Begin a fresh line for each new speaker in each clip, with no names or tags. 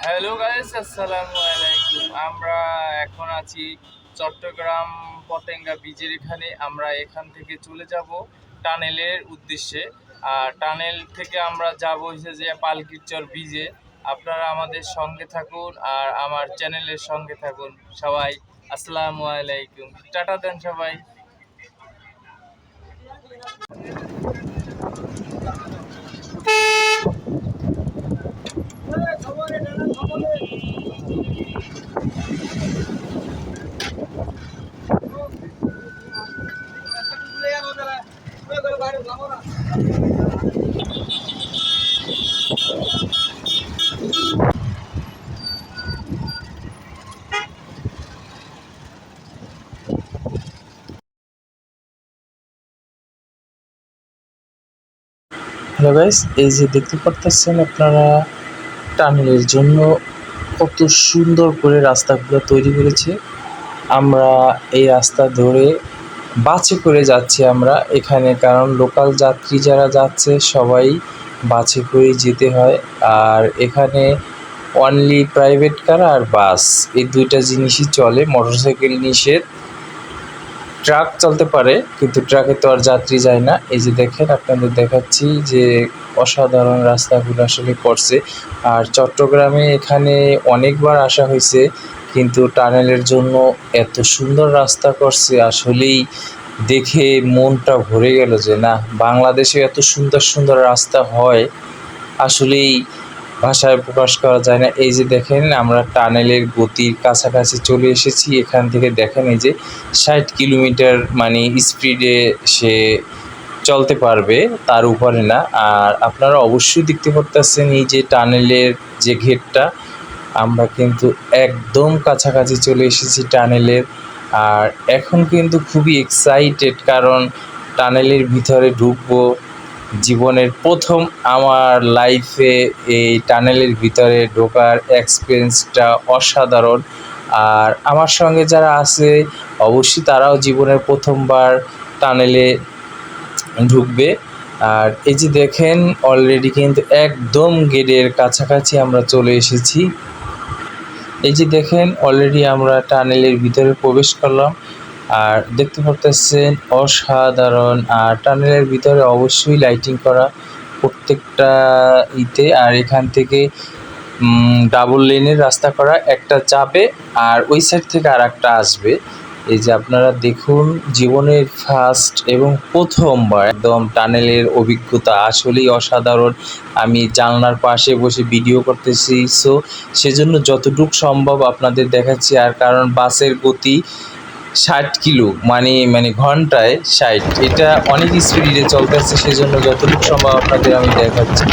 Hello guys আসসালামু আলাইকুম আমরা এখন আছি চট্টগ্রাম পতেঙ্গা বিচের এখানে। আমরা এখান থেকে চলে যাব টানেলের উদ্দেশ্যে। আর টানেল থেকে আমরা যাব হচ্ছে যে পালকিরচর বিজে আপনারা আমাদের সঙ্গে থাকুন আর আমার চ্যানেলের সঙ্গে থাকুন সবাই। আসসালামু আলাইকুম টাটা দেন সবাই।
হ্যালো গাইস এই যে দেখতে পারতেছেন আপনারা টানেলের জন্য কত সুন্দর করে রাস্তাগুলো তৈরি করেছে। আমরা এই রাস্তা ধরে বাসে করে যাচ্ছি আমরা এখানে, কারণ লোকাল যাত্রী যারা যাচ্ছে সবাই বাসে করেই যেতে হয়। আর এখানে অনলি প্রাইভেট কার আর বাস এই দুইটা জিনিসই চলে মোটরসাইকেল নিষেধ। ট্রাক চলতে পারে, কিন্তু ট্রাকে তো আর যাত্রী যায় না। এই যে দেখেন, আপনাদের দেখাচ্ছি যে অসাধারণ রাস্তাগুলো আসলে করছে। আর চট্টগ্রামে এখানে অনেকবার আসা হয়েছে, কিন্তু টানেলের জন্য এত সুন্দর রাস্তা করছে, আসলেই দেখে মনটা ভরে গেল যে, না, বাংলাদেশে এত সুন্দর সুন্দর রাস্তা হয়, আসলেই ভাষায় প্রকাশ করা যায় না। এই যে দেখেন, আমরা টানেলের গতির কাছাকাছি চলে এসেছি। এখান থেকে দেখেন এই যে ষাট কিলোমিটার মানে স্পিডে সে চলতে পারবে, তার উপরে না। আর আপনারা অবশ্যই দেখতে পারতেছেন এই যে টানেলের যে ঘেরটা আমরা কিন্তু একদম কাছাকাছি চলে এসেছি টানেলের। আর এখন কিন্তু খুবই এক্সাইটেড কারণ টানেলের ভিতরে ঢুকবো জীবনের প্রথম আমার লাইফে এই টানেলের ভিতরে ঢোকার এক্সপিরিয়েন্সটা অসাধারণ। আর আমার সঙ্গে যারা আছে, অবশ্যই তারাও জীবনের প্রথমবার টানেলে ঢুকবে। আর এই যে দেখেন অলরেডি কিন্তু একদম গেটের কাছাকাছি আমরা চলে এসেছি। এই যে দেখেন অলরেডি আমরা টানেলের ভিতরে প্রবেশ করলাম। আর দেখতে পারতেছেন অসাধারণ, আর টানেলের ভিতরে অবশ্যই লাইটিং করা প্রত্যেকটা ইতে, আর এখান থেকে ডাবল লেনের রাস্তা করা একটা চাপে, আর ওই সাইড থেকে আর একটা আসবে। এই যে আপনারা দেখুন, জীবনের ফার্স্ট এবং প্রথমবার একদম টানেলের অভিজ্ঞতা আসলেই অসাধারণ। আমি জানলার পাশে বসে ভিডিও করতেছি সো সেজন্য যতটুকু সম্ভব আপনাদের দেখাচ্ছি, আর কারণ বাসের গতি ষাট কিলো মানে মানে ঘন্টায় ষাট। এটা অনেক স্পিডে আসছে সেজন্য যতটুকু সম্ভব আপনাদের আমি দেখাচ্ছি।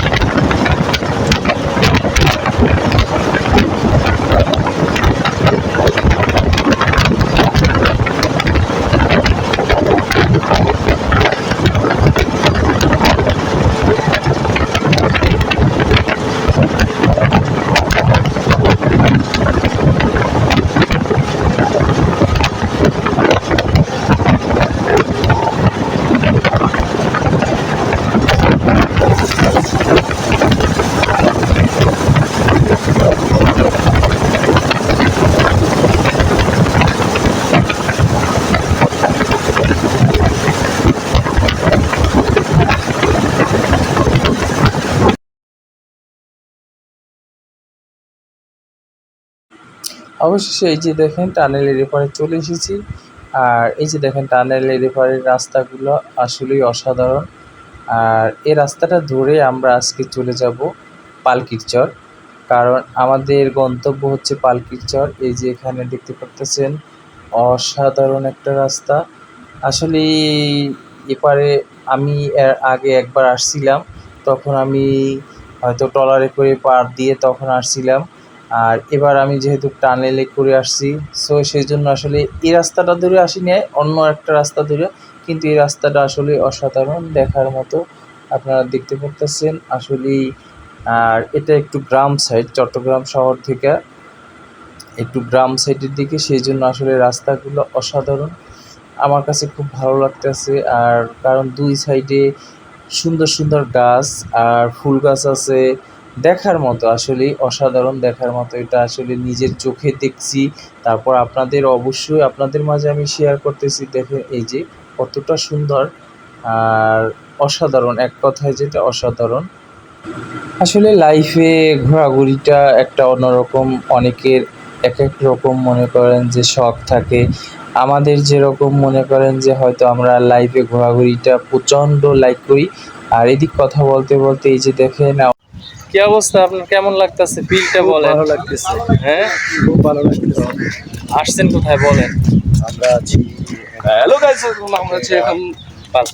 অবশেষে এই যে দেখেন টানেলের এপারে চলে এসেছি। আর এই যে দেখেন টানেলের এপারের রাস্তাগুলো আসলেই অসাধারণ। আর এই রাস্তাটা ধরে আমরা আজকে চলে যাব পালকির চর। কারণ আমাদের গন্তব্য হচ্ছে পালকির চর। এই যে এখানে দেখতে পারতেছেন অসাধারণ একটা রাস্তা। আসলে এপারে আমি এর আগে একবার আসছিলাম। তখন আমি হয়তো ট্রলারে করে পার দিয়ে তখন আসছিলাম। আর এবার আমি যেহেতু টানেলে করে আসছি সো সেই জন্য আসলে এই রাস্তাটা ধরে আসিনি, অন্য একটা রাস্তা ধরে। কিন্তু এই রাস্তাটা আসলে অসাধারণ দেখার মতো আপনারা দেখতে পারতেছেন। আসলেই, আর এটা একটু গ্রাম সাইড চট্টগ্রাম শহর থেকে। একটু গ্রাম সাইডের দিকে, সেই জন্য আসলে রাস্তাগুলো অসাধারণ। আমার কাছে খুব ভালো লাগতেছে, আর কারণ দুই সাইডে সুন্দর সুন্দর গাছ, আর ফুল গাছ আছে। দেখার মতো আসলে অসাধারণ দেখার মতো। এটা আসলে নিজের চোখে দেখছি, তারপর আপনাদের অবশ্যই আপনাদের মাঝে আমি শেয়ার করতেছি। দেখেন এই যে কতটা সুন্দর আর অসাধারণ, এক কথায় যেটা অসাধারণ। আসলে লাইফে ঘোরাঘুরিটা একটা অন্যরকম, অনেকের এক এক রকম মনে করেন যে শখ থাকে। আমাদের যেরকম মনে করেন যে হয়তো আমরা লাইফে ঘোরাঘুরিটা প্রচণ্ড লাইক করি। আর এদিক কথা বলতে বলতে এই যে দেখেন
কি অবস্থা আপনার? কেমন লাগতেছে? ফিলটা বলেন।
ভালো লাগতেছে।
হ্যাঁ?
খুব ভালো লাগতেছে।
আসছেন কোথায় বলেন?
আমরা আছি হ্যালো গাইস আমরা আছি এখন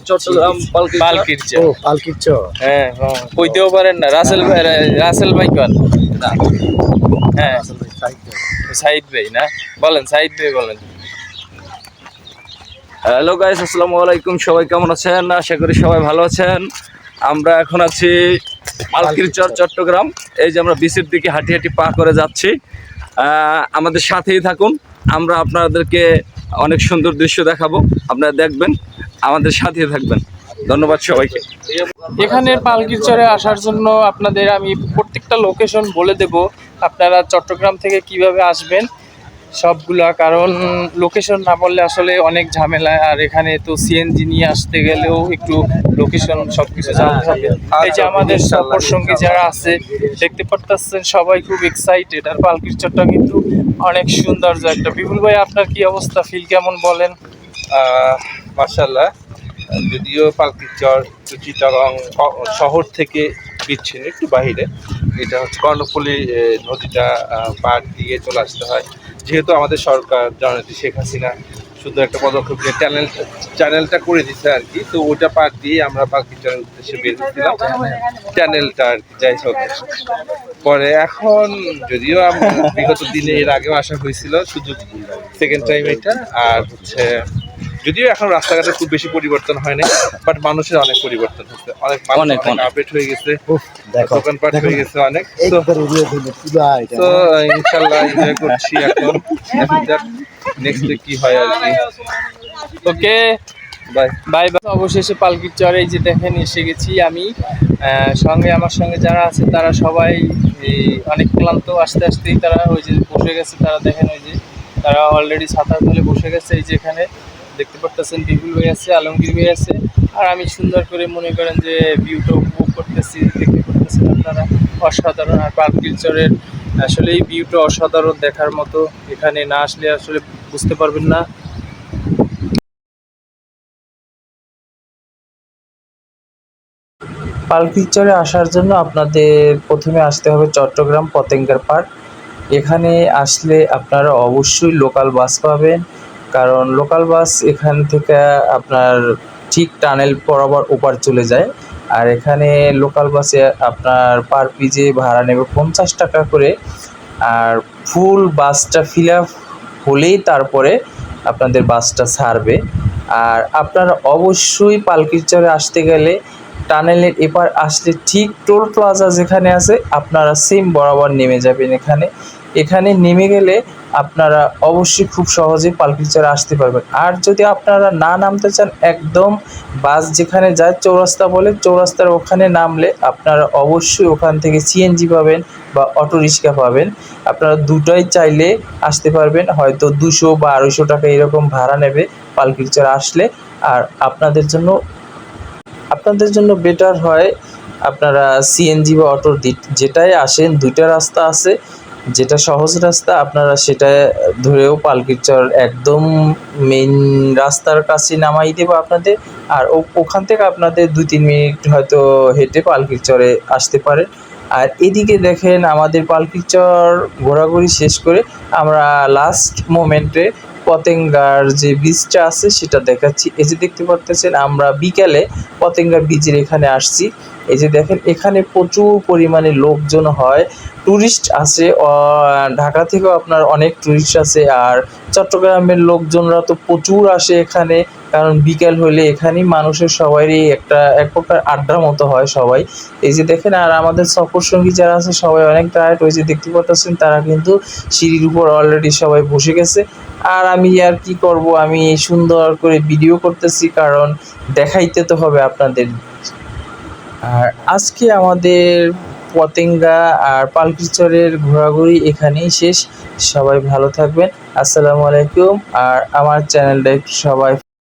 চট্টগ্রাম
পালকির
ও পালকির
হ্যাঁ হ্যাঁ। কইতেও পারেন না। রাসেল ভাই রাসেল ভাই কন? হ্যাঁ। সাইদ ভাই। না? বলেন সাইদ ভাই বলেন।
হ্যালো গাইস আসসালামু আলাইকুম। সবাই কেমন আছেন? আশা করি সবাই ভালো আছেন। আমরা এখন আছি পালকির চর চট্টগ্রাম এই যে আমরা বিচের দিকে হাঁটি হাঁটি পা করে যাচ্ছি। আমাদের সাথেই থাকুন আমরা আপনাদেরকে অনেক সুন্দর দৃশ্য দেখাবো আপনারা দেখবেন আমাদের সাথেই থাকবেন। ধন্যবাদ সবাইকে।
এখানে পালকির চরে আসার জন্য আপনাদের আমি প্রত্যেকটা লোকেশন বলে দেব আপনারা চট্টগ্রাম থেকে কীভাবে আসবেন সবগুলা কারণ লোকেশন না বললে আসলে অনেক ঝামেলা। আর এখানে তো সিএনজি নিয়ে আসতে গেলেও একটু লোকেশন সব কিছু জানতে হবে এই যে আমাদের সফর সঙ্গী যারা আছে দেখতে পারতেছেন সবাই খুব এক্সাইটেড আর পালকির চরটা কিন্তু অনেক সুন্দর একটা বিপুল ভাই আপনার কি অবস্থা? ফিল কেমন বলেন?
মার্শাল্লাহ যদিও পালকির চর চিটাগং শহর থেকে বিচ্ছিন্ন একটু বাহিরে। এটা হচ্ছে কর্ণফুলি নদীটা পার দিয়ে চলে আসতে হয়। যেহেতু আমাদের সরকার, জননেত্রী শেখ হাসিনা সুন্দর একটা পদক্ষেপ নিয়ে চ্যানেল চ্যানেলটা করে দিচ্ছে আর কি। তো ওটা পার দিয়ে আমরা বাকি চ্যানেল উদ্দেশ্যে বের হচ্ছিলাম চ্যানেলটা আর কি, যাই হোক। পরে এখন যদিও আমরা বিগত দিনে এর আগেও আসা হয়েছিল, সুযোগ সেকেন্ড টাইম এটা। আর হচ্ছে যদিও এখন রাস্তাঘাটে খুব বেশি পরিবর্তন হয় না বাট মানুষের অনেক পরিবর্তন হচ্ছে। অনেক
অনেক।
আপডেট হয়ে গেছে
দেখো
দোকানপাট হয়ে গেছে অনেক। তো ইনশাল্লাহ এনজয় করছি এখন। নেক্সট কি হয় আর কি।
ওকে
বাই
বাই বাই অবশেষে পালকির চরে এই যে দেখেন এসে গেছি আমি। আহ, সঙ্গে আমার সঙ্গে যারা আছে তারা সবাই এই অনেক ক্লান্ত আস্তে আস্তেই তারা ওই যে বসে গেছে তারা দেখেন ওই যে তারা অলরেডি সাঁতার তলে বসে গেছে, এই যে এখানে দেখতে পারতেছেন বিপুল ভাই আছে, আলমগীর ভাই আছে। আর আমি সুন্দর করে মনে করেন যে ভিউটা উপভোগ করতেছি, দেখতে পারতেছেন আপনারা। অসাধারণ আর পালকির চরের আসলে এই ভিউটা অসাধারণ দেখার মতো এখানে না আসলে আসলে বুঝতে পারবেন না।
পালকির চরে আসার জন্য আপনাদের প্রথমে আসতে হবে চট্টগ্রাম পতেঙ্গার পার্ক এখানে আসলে আপনারা অবশ্যই লোকাল বাস পাবেন। কারণ লোকাল বাস এখান থেকে আপনার ঠিক টানেল বরাবর ওপার চলে যায়। আর এখানে লোকাল বাসে আপনার পার পিজে ভাড়া নেবে পঞ্চাশ টাকা করে। আর ফুল বাসটা ফিল আপ হলেই তারপরে আপনাদের বাসটা ছাড়বে। আর আপনারা অবশ্যই পালকির চরে আসতে গেলে টানেলের এপার আসলে ঠিক টোল প্লাজা যেখানে আছে, আপনারা সেম বরাবর নেমে যাবেন এখানে। এখানে নেমে গেলে আপনারা অবশ্যই খুব সহজে পালকিচরে আসতে পারবেন। আর যদি আপনারা না নামতে চান, একদম বাস যেখানে যায়, চৌরাস্তা বলে, চৌরাস্তার ওখানে নামলে আপনারা অবশ্যই ওখান থেকে সিএনজি পাবেন বা অটো রিক্সা পাবেন। আপনারা দুটোই চাইলে আসতে পারবেন, হয়তো দুশো বা আড়াইশো টাকা এরকম ভাড়া নেবে পালকিচরে আসলে। আর আপনাদের জন্য আপনাদের জন্য বেটার হয় আপনারা সিএনজি বা অটো যেটাই আসেন, দুইটা রাস্তা আছে, যেটা সহজ রাস্তা, আপনারা সেটা ধরেও পালকির চর একদম মেইন রাস্তার কাছে নামাই দেবো আপনাদের, আর ওখান থেকে আপনাদের দুই তিন মিনিট হয়তো হেঁটে পালকির চরে আসতে পারেন। আর এদিকে দেখেন আমাদের পালকির চর ঘোরাঘুরি শেষ করে আমরা লাস্ট মোমেন্টে পতেঙ্গার যে বীজটা আছে, সেটা দেখাচ্ছি। এই যে দেখতে পারতেছেন, আমরা বিকেলে পতেঙ্গার বীজের এখানে আসছি। এই যে দেখেন, এখানে প্রচুর পরিমাণে লোকজন হয়। টুরিস্ট আছে ঢাকা থেকেও আপনার অনেক টুরিস্ট আছে। আর চট্টগ্রামের লোকজনরা তো প্রচুর আসে এখানে। কারণ বিকেল হলে এখানেই মানুষের সবারই একটা এক প্রকার আড্ডার মতো হয় সবাই। এই যে দেখেন, আর আমাদের সফর সঙ্গী যারা আছে, সবাই অনেক টায়ার্ড ওই যে দেখতে পাচ্ছেন তারা কিন্তু সিঁড়ির উপর অলরেডি সবাই বসে গেছে। আর আমি আর কি করব, আমি সুন্দর করে ভিডিও করতেছি, কারণ দেখাইতে তো হবে আপনাদের। আর আজকে আমাদের
পতেঙ্গা আর পালকিচরের ঘোরাঘুরি এখানেই শেষ। সবাই ভালো থাকবেন। আসসালামু আলাইকুম। আর আমার চ্যানেলটা একটু সবাই